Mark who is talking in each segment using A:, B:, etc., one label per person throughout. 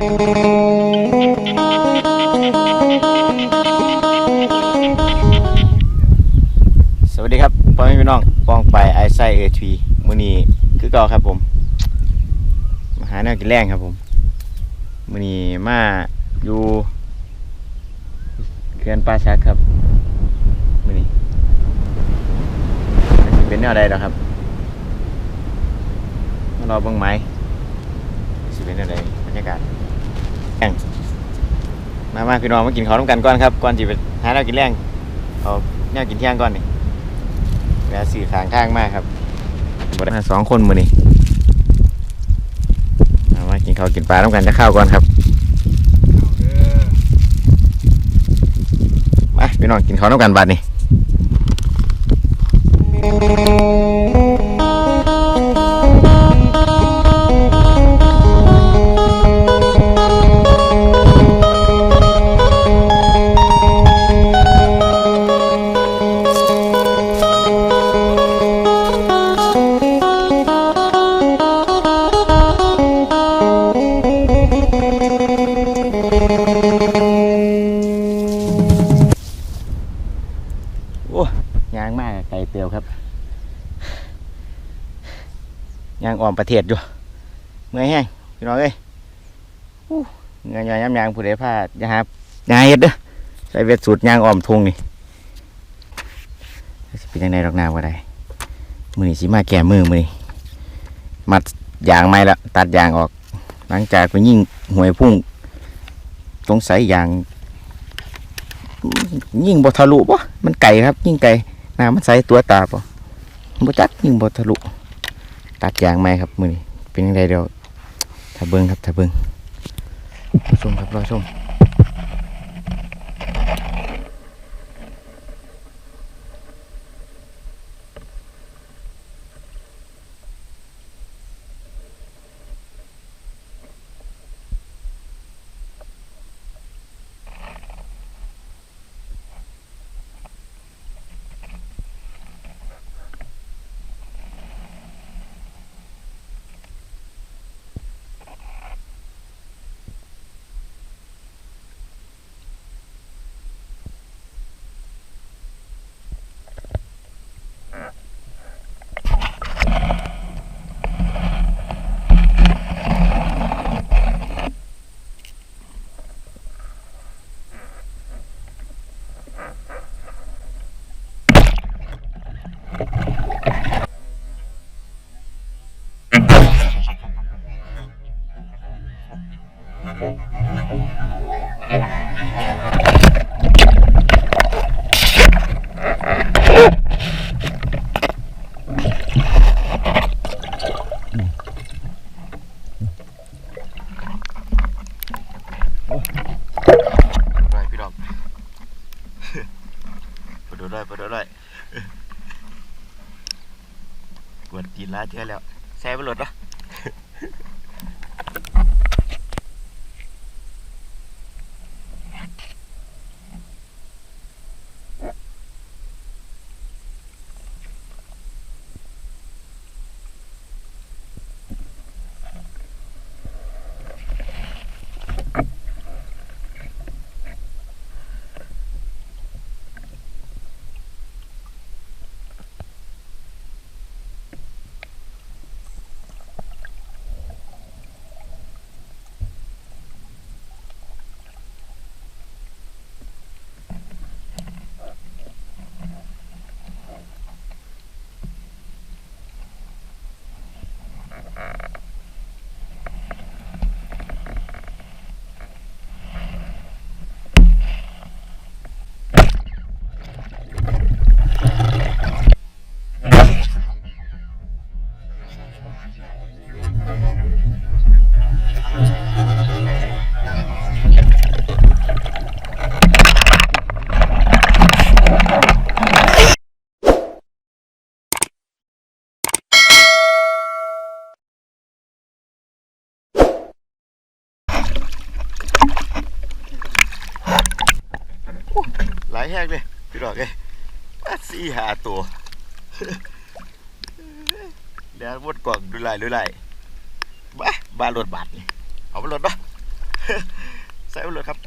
A: สวัสดีครับพ่อแม่พี่น้องป้องไปไอไซเอทีมือนีคือเก่าครับผมมาหาแนวกินแรงครับผมมือนีมาอยู่เขื่อนป่าชักครับมือนี้สิเป็นแนวใดดอกครับมารอเบิ่งไหมสิเป็นแนวใดบรรยากาศ งมามาพี่น้องมากินข้าวน้ำกันก่อนครับก่อนสิไปหาแนวกินแรงเอาแนวกินเที่ยงก่อนนี่แวะสี่ขางข้างมากครับบได้มาสองคนมือนี่เอามากินข้าวกินปลาต้องกันจะข้าวก่อนครับมาพี่น้องกินข้าวต้องกันบัดนี่ ยางอ่อมประเทศอยู่เมื่อยแห้งพี่น้องเอ้ยอู้เงยยำยางผู้ใดพลาดอย่าหาอย่าเฮ็ดเด้อใส่เวทสูตรยางอ่อมทงนี่สิเป็นยังไงดอกนาวก็ได้มือนี่สิมาแก่มือมือนี่มัดยางไม่ละตัดยางออก หลังจากไปยิ่งหวยพุ่งสงสัยยาง ยิ่งบทะลุปะมันไก่ครับ ยิ่งไก่น้ำมันใสตัวตาปะบ่จัดยิ่งบทะลุ ตัดยางไหมครับมือนี้เป็นยังไงเดี๋ยวถ้าเบิ้งครับถ้าเบิ้งรอชมครับรอชมไปพี่ดอก ไป ดูด้วยไปวยกวดกินล้าเท่าแล้วแซ่บไปหลดเหรอหล แห้งเลยพี่ดอกเลยสี่หาตัวแล้ววดกล่องดูไรดูไรยบ้าบ้าหลดบาทนี่เอาไปหลดปะใส่ไปหลดครับ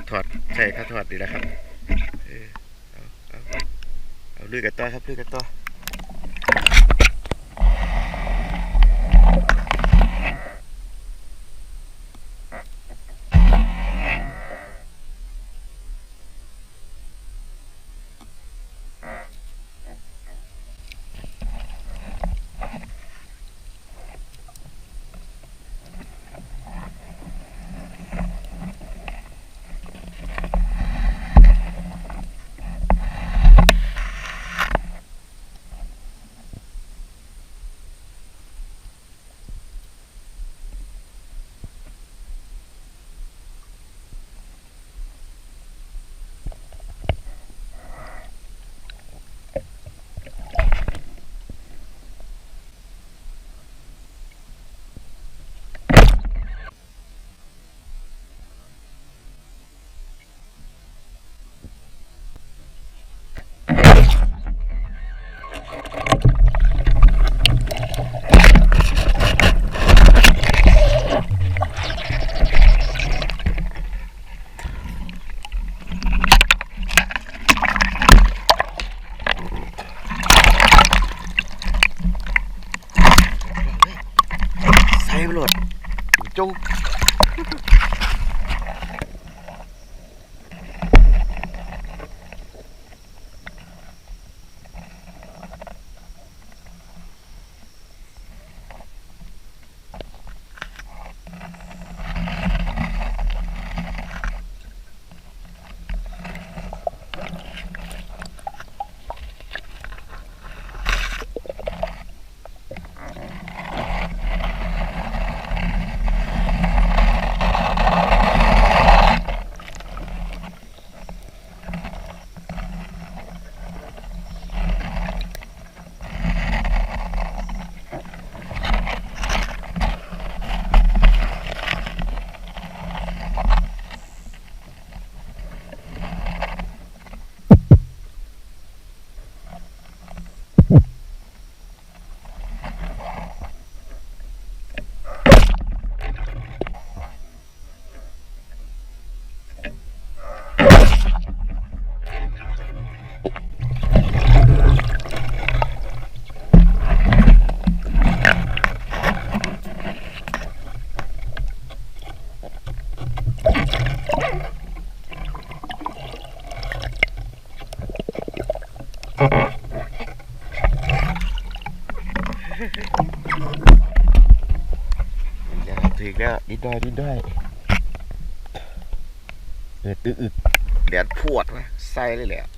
A: าถอดใช่ข้าถอดดีแล้วครับ เอาเอาเอาล้ยกันต่อครับลื้อกันต่อ Tchau. ได้ดิ้นได้เอออึอดเดือดพวดไหมไส้เลยแหละ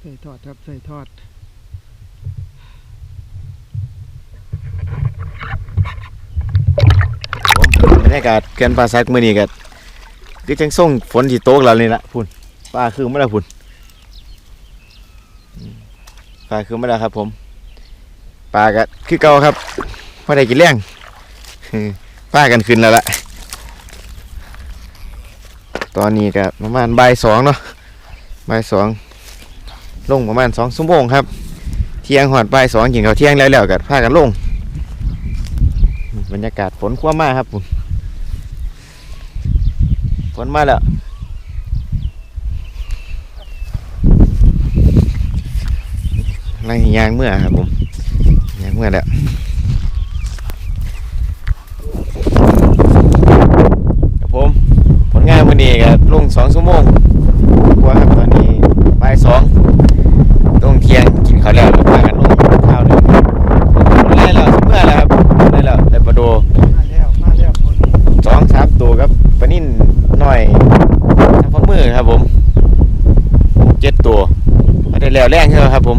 A: ใส่ทอดครับใส่ทอดผมบรรยากาศเกนปลาซักมือนี้ก็คือจังส่งฝนที่ตกแล้วนี่ละพุ่นปลาคือไมาแล้พุ่นปลาคือไมาแล้ครับ ผมปลาก็คือเก่าครับพอได้กินแรงอืมปลากันขึ้นแล้วล่ะตอนนี้ก็ประมาณบ่ายสองเนาะบ่ายสอง ลงประมาณสองชั่วโมงครับ เที่ยงหอดบ่ายสองกินข้าวเที่ยงแล้วแล้วก็พากันลง บรรยากาศฝนคว่ำมาครับผมฝนมาแล้วนั่งยางเมื่อครับผมยางเมื่อแล้วครับผมผลงานวันนี้ก็ลงสองชั่วโมงกว่าครับตอนนี้บ่ายสอง เที่ยงกินข้าวแล้วแล้วพากันลงข้าวหนึ่งได้แล้วเมื่อแล้วครับได้แล้วได้ประโด
B: มาแล้วมาแล้วคน
A: สองสามตัวครับปลานิ่นหน่อยทำฝ่ามือครับผมเจ็ดตัวได้แล้วแรงใช่ไหมครับผม